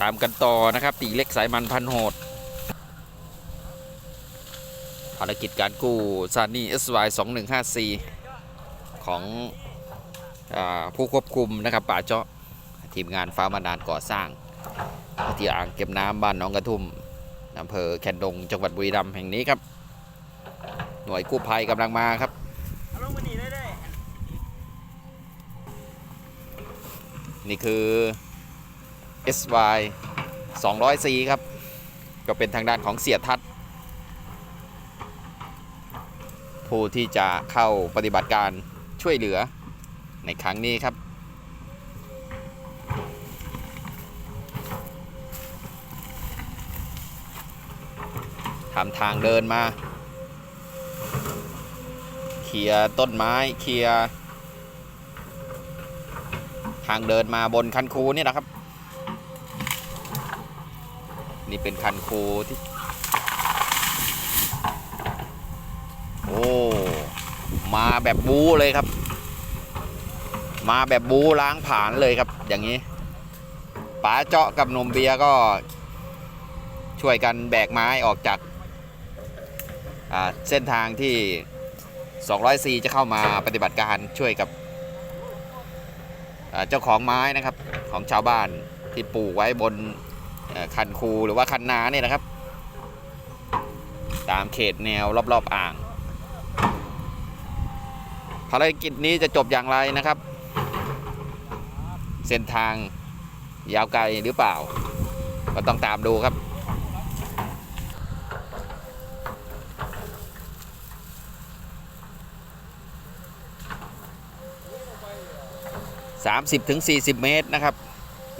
ตามกันต่อนะครับ ตีเล็กสายมันพันโหด ภารกิจการกู้ซานี่ SY 2154ของอผู้ควบคุมนะครับป่าเจาะทีมงานฟ้ามานานก่อสร้างที่อ่างเก็บน้ำบ้านหนองกระทุ่มอำเภอแคนดงจังหวัดบุรีรัมย์แห่งนี้ครับ หน่วยกู้ภัยกำลังมาครับนี่คือ SY 200C ครับ ก็เป็นทางด้านของเสียทัศผู้ที่จะเข้าปฏิบัติการช่วยเหลือในครั้งนี้ครับทำทางเดินมา เคลียร์ต้นไม้ เคลียร์ ทางเดินมาบนคันคูนี่นะครับ นี่เป็นคันโคที่ โอ้ มาแบบบู๊เลยครับ มาแบบบู๊ล้างผาญเลยครับ อย่างนี้ป๋าเจาะกับนมเบียก็ช่วยกันแบกไม้ออกจากเส้นทางที่ 200จะเข้ามาปฏิบัติการช่วยกับเจ้าของไม้นะครับของชาวบ้านที่ปลูกไว้บน คันคูหรือว่าคันนาเนี่ยนะครับ ตามเขตแนวรอบๆออ่าง ภารกิจนี้จะจบอย่างไรนะครับ เส้นทางยาวไกลหรือเปล่า ก็ต้องตามดูครับ30-40 เมตรนะครับ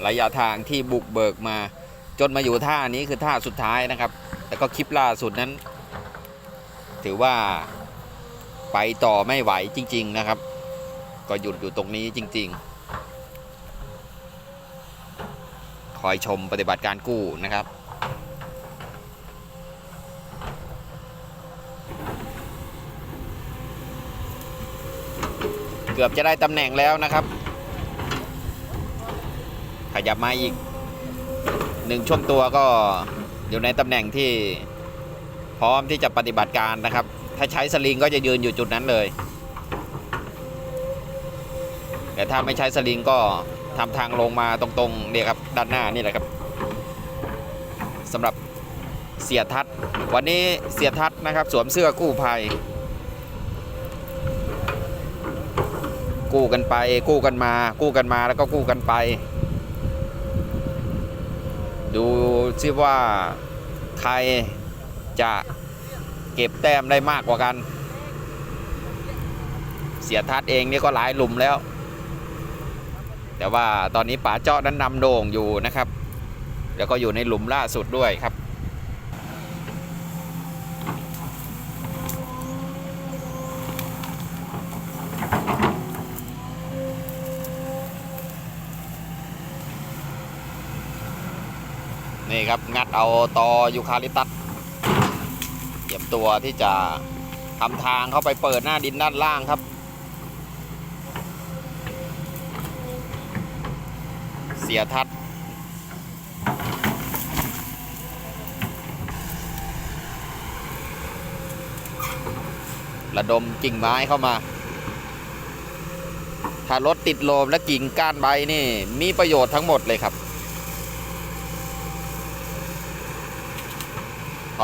ระยะทางที่บุกเบิกมา จนมาอยู่ท่านี้คือท่าสุดท้ายนะครับ แล้วก็คลิปล่าสุดนั้น ถือว่าไปต่อไม่ไหวจริง ๆนะครับ ก็หยุดอยู่ตรงนี้จริง ๆ คอยชมปฏิบัติการกู้นะครับเกือบจะได้ตำแหน่งแล้วนะครับ ขยับมาอีก หนึ่งช่วงตัวก็อยู่ในตำแหน่งที่พร้อมที่จะปฏิบัติการนะครับ ถ้าใช้สลิงก็จะยืนอยู่จุดนั้นเลย แต่ถ้าไม่ใช้สลิงก็ทำทางลงมาตรงๆเนี่ยครับด้านหน้านี่แหละครับสำหรับเสียทัศวันนี้เสียทัศน์นะครับ สวมเสื้อกู้ภัย กู้กันไปกู้กันมา กู้กันมาแล้วก็กู้กันไป ดูซิว่าใครจะเก็บแต้มได้มากกว่ากัน เสียทัดเองนี่ก็หลายหลุมแล้ว แต่ว่าตอนนี้ป๋าเจาะนั้นนำโด่งอยู่นะครับ แล้วก็อยู่ในหลุมล่าสุดด้วยครับ นี่ครับงัดเอาตอยูคาลิตัสเตรียมตัวที่จะทำทางเข้าไปเปิดหน้าดินด้านล่างครับ เสียทัดระดมกิ่งไม้เข้ามา ถ้ารถติดโลมและกิ่งก้านใบนี่ มีประโยชน์ทั้งหมดเลยครับ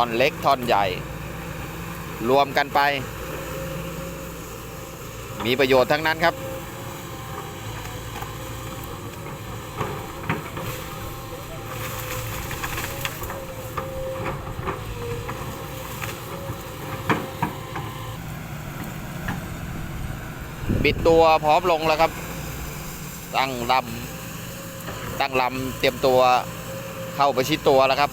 ท่อนเล็กท่อนใหญ่ รวมกันไป มีประโยชน์ทั้งนั้นครับ บิดตัวพร้อมลงแล้วครับ ตั้งลำตั้งลำเตรียมตัวเข้าประชิดตัวแล้วครับ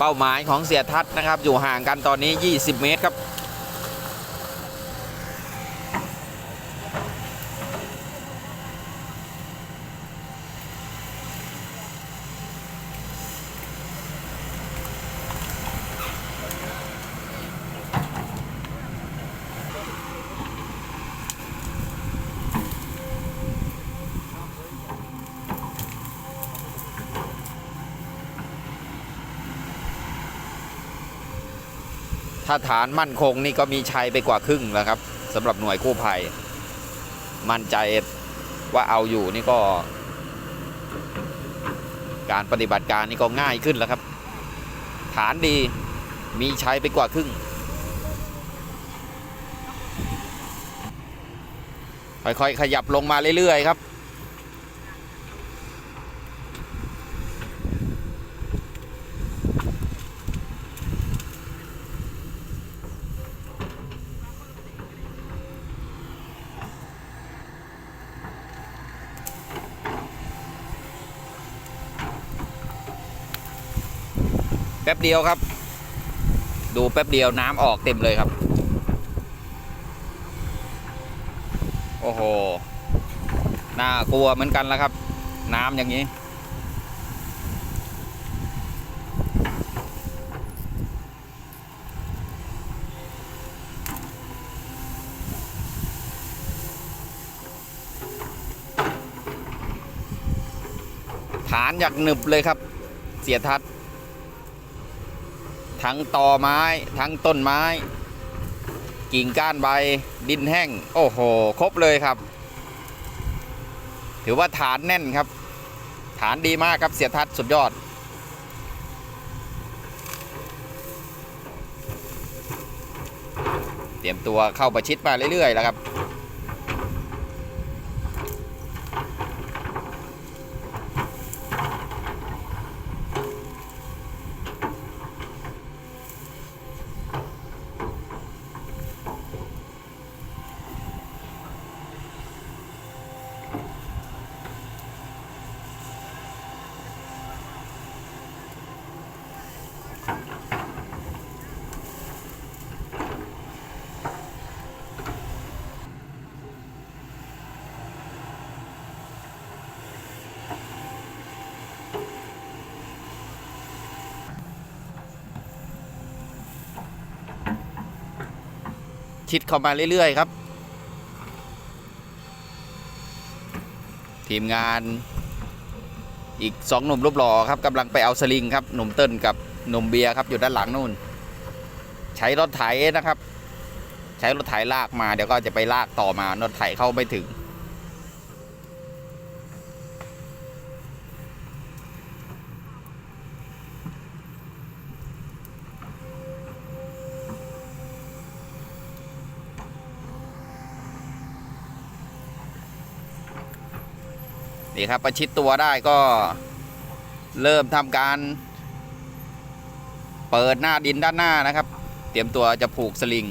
เป้าหมายของเสียทัศน์นะครับ อยู่ห่างกันตอนนี้ 20 เมตรครับ ถ้าฐานมั่นคงนี่ก็มีชัยไปกว่าครึ่งแล้วครับสำหรับหน่วยกู้ภัย มั่นใจว่าเอาอยู่นี่ก็ การปฏิบัติการนี่ก็ง่ายขึ้นแล้วครับ ฐานดีมีชัยไปกว่าครึ่ง ค่อยๆ ขยับลงมาเรื่อยๆ ครับ ป๊บเดียวครับ ดูแป๊บเดียวน้ำออกเต็มเลยครับ โอ้โห น่ากลัวเหมือนกันแล้วครับ น้ำอย่างนี้ ฐานอยากหนึบเลยครับ เสียทัศน์ ทั้งตอไม้ ทั้งต้นไม้ กิ่งก้านใบดินแห้ง โอ้โห ครบเลยครับ ถือว่าฐานแน่นครับ ฐานดีมากครับเสียทัศน์สุดยอด เตรียมตัวเข้าประชิดมาเรื่อยๆแล้วครับ ชิดเข้ามาเรื่อย ๆ ครับ ทีมงานอีกสองหนุ่มรูปหล่อครับกำลังไปเอาสลิงครับหนุ่มเติ้ลกับหนุ่มเบียร์ครับอยู่ด้านหลังนู่น ใช้รถไถนะครับ ใช้รถไถลากมาเดี๋ยวก็จะไปลากต่อมารถไถเข้าไม่ถึง นี่ครับประชิดตัวได้ก็เริ่มทำการ เปิดหน้าดินด้านหน้านะครับ เตรียมตัวจะผูกสลิง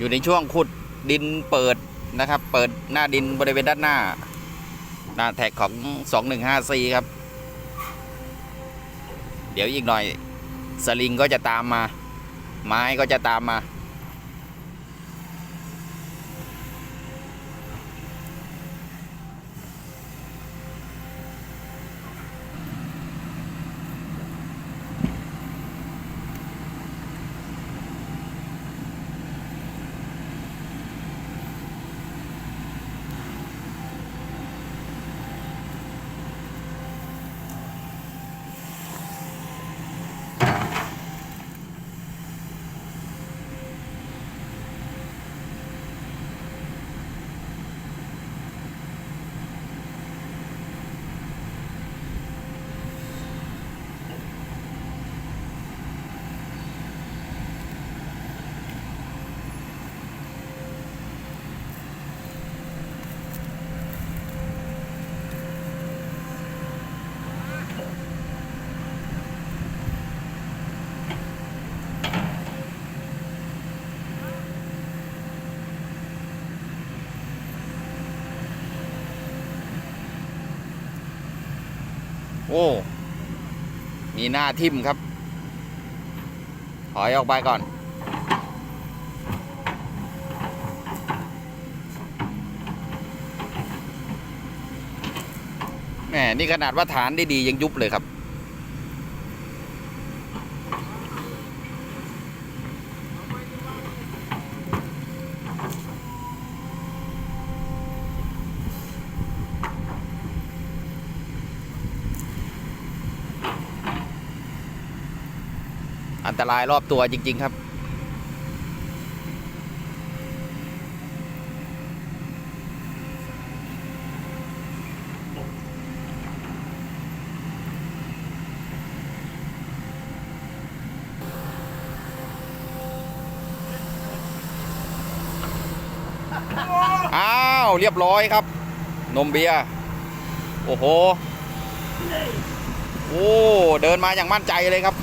อยู่ในช่วงขุดดินเปิดนะครับ เปิดหน้าดินบริเวณด้านหน้า หน้าแท็กของ 2154 ครับ เดี๋ยวอีกหน่อยสลิงก็จะตามมา ไม้ก็จะตามมา โอ้ มีหน้าทิ่มครับ ถอยออกไปก่อน แหม นี่ขนาดว่าฐานได้ดียังยุบเลยครับ รายรอบตัวจริง ๆ ครับ อ้าว เรียบร้อยครับ นมเบียร์โอ้โห โอ้ เดินมาอย่างมั่นใจเลยครับ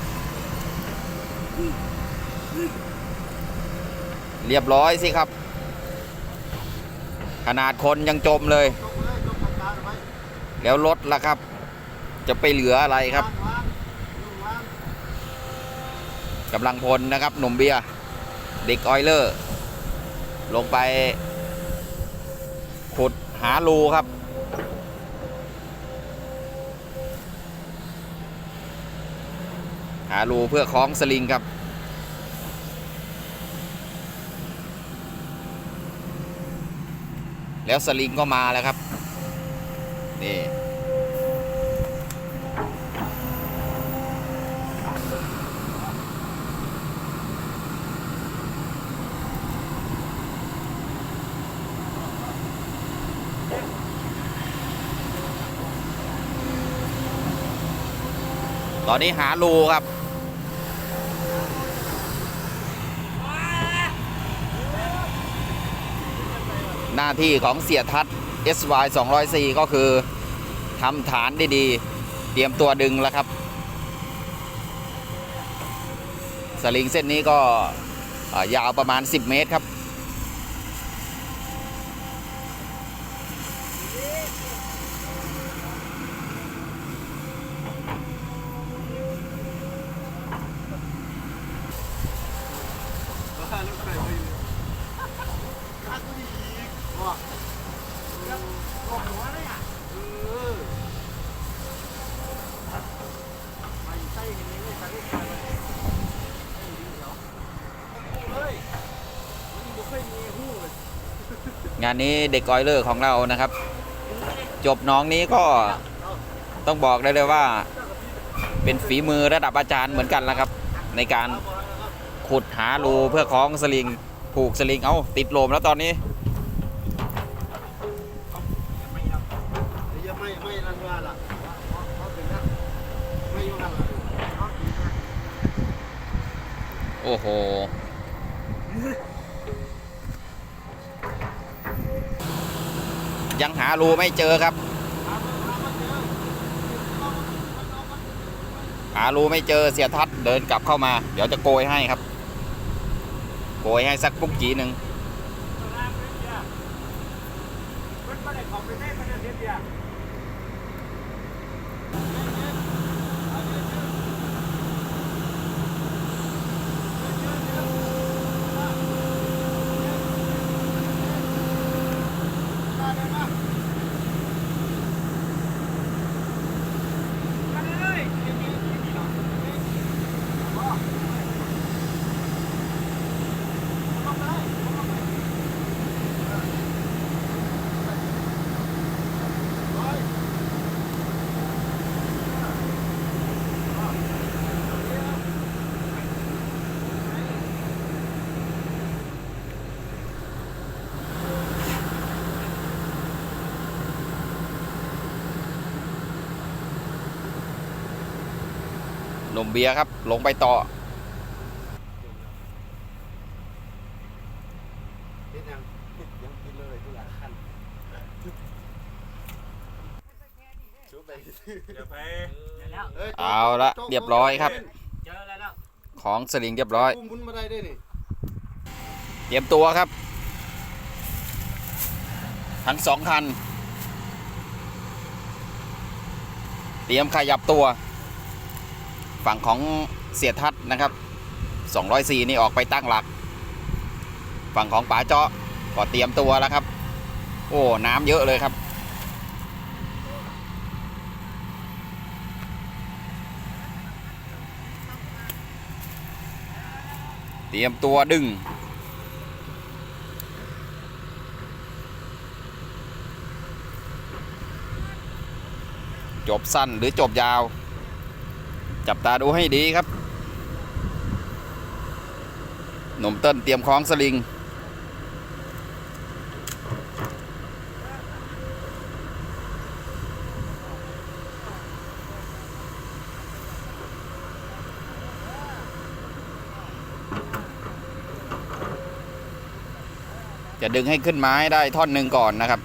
เรียบร้อยสิครับ ขนาดคนยังจมเลย แล้วรถล่ะครับ จะไปเหลืออะไรครับกำลังพลนะครับ หนุ่มเบียร์เด็กออยเลอร์ ลงไป ขุดหารูครับ หารูเพื่อคล้องสลิงครับ แล้วสลิงก็มาแล้วครับ นี่ ตอนนี้หารูครับ หน้าที่ของเสียทัศน์ SY 204ก็คือทำฐานดีๆ เตรียมตัวดึงแล้วครับ สลิงเส้นนี้ก็ยาวประมาณ 10 เมตรครับ งานนี้เด็กออยเลอร์ของเรานะครับ จบน้องนี้ก็ต้องบอกได้เลยว่า เป็นฝีมือระดับอาจารย์เหมือนกันแล้วครับ ในการขุดหารูเพื่อคล้องสลิงผูกสลิงเอาติดโลมแล้วตอนนี้ยังไม่ารูไม่เจอครับ หารูไม่เจอเสียทัดเดินกลับเข้ามา เดี๋ยวจะโกยให้ครับ โกยให้สักปุ๊กจีหนึ่ง นมเบียร์ครับ ลงไปต่อเฮ็ดยังยังกินเลยทุกอย่างขั้นชุบไปเดี๋ยวไปอ้ยเอาละเรียบร้อยครับเจอแล้วแล้วของสลิงเรียบร้อยอุ้มบุญมาได้ด้วยนี่เตรียมตัวครับ ทั้งสองคัน เตรียมขยับตัว ฝั่งของเสียทัศน์นะครับ 204 นี่ออกไปตั้งหลัก ฝั่งของป๋าเจาะก็เตรียมตัวแล้วครับ โอ้น้ำเยอะเลยครับ เตรียมตัวดึงจบสั้นหรือจบยาว จับตาดูให้ดีครับ หนุ่มเต้นเตรียมคล้องสลิง จะดึงให้ขึ้นไม้ได้ท่อนหนึ่งก่อนนะครับ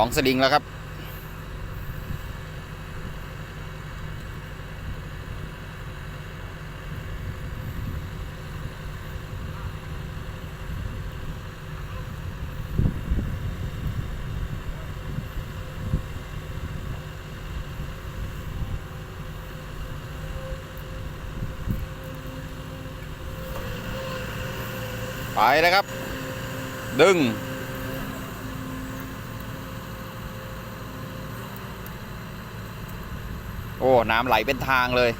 ของสลิงแล้วครับ ไปเลยครับ ดึง อ้น้ำไหลเป็นทางเลย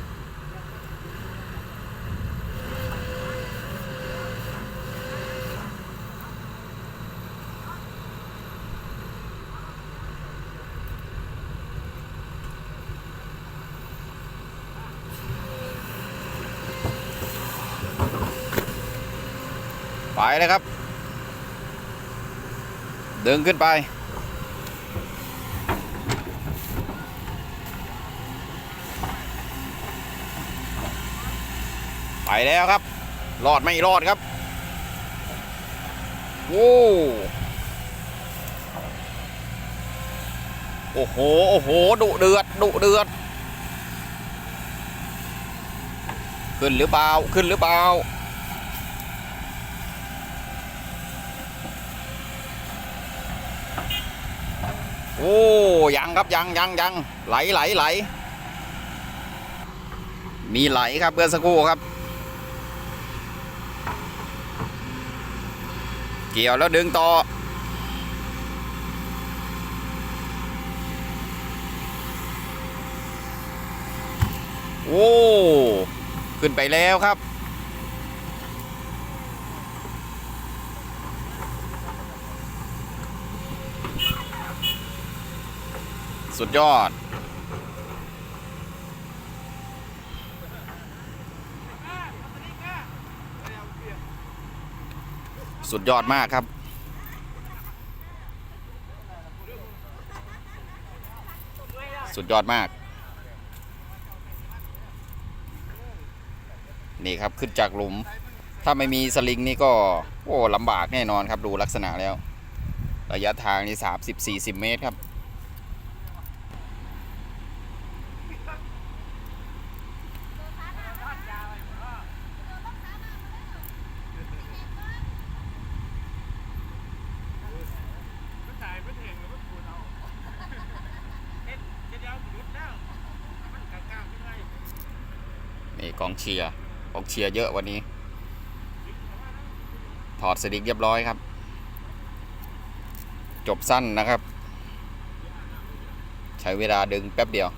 ไปเลยครับ ดึงขึ้นไป ไปแล้วครับ รอดไม่รอดครับ โอ้โอ้โห โอ้โห ดุเดือด ดุเดือด ขึ้นหรือเปล่า ขึ้นหรือเปล่า โอ้ยังครับ ยังยังยังไหลไหลไหล มีไหลครับเพื่อนสักครู่ครับ เกี่ยวแล้วดึงต่อ โอ้ ขึ้นไปแล้วครับ สุดยอด สุดยอดมากครับ สุดยอดมาก นี่ครับขึ้นจากหลุม ถ้าไม่มีสลิงนี่ก็โอ้ลำบากแน่นอนครับดูลักษณะแล้ว ระยะทางนี่สามสิบสี่สิบเมตรครับ มันถ่ายมันเห็นหรือมันปูดเอาเฮ็ดเฮ็ดเดียวหยุดแล้วมันกลางๆขึ้นไป นี่กอง เชียร์กองเชียร์เยอะวันนี้ ถอดสลิกเรียบร้อยครับ จบสั้นนะครับ ใช้เวลาดึงแป๊บเดียว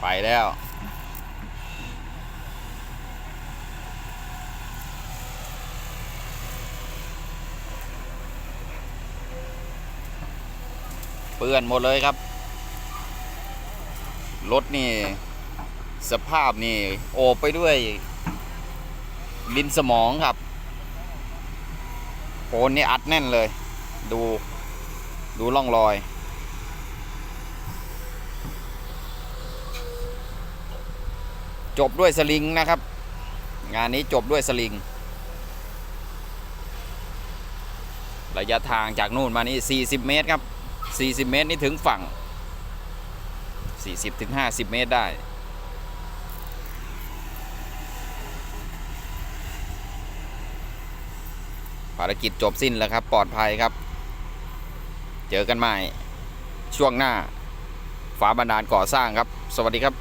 ไป ไป แล้วเปื้อนหมดเลยครับ รถนี่ สภาพนี่ โอบไปด้วยดินสมองครับโคนนี่อัดแน่นเลย ดูดูร่องรอย จบด้วยสลิงนะครับ งานนี้จบด้วยสลิง ระยะทางจากนู่นมานี่ 40 เมตรครับ 40 เมตรนี่ถึงฝั่ง 40ถึง50 เมตรได้ ภารกิจจบสิ้นแล้วครับ ปลอดภัยครับ เจอกันใหม่ ช่วงหน้า ฝาบันดาลก่อสร้างครับ สวัสดีครับ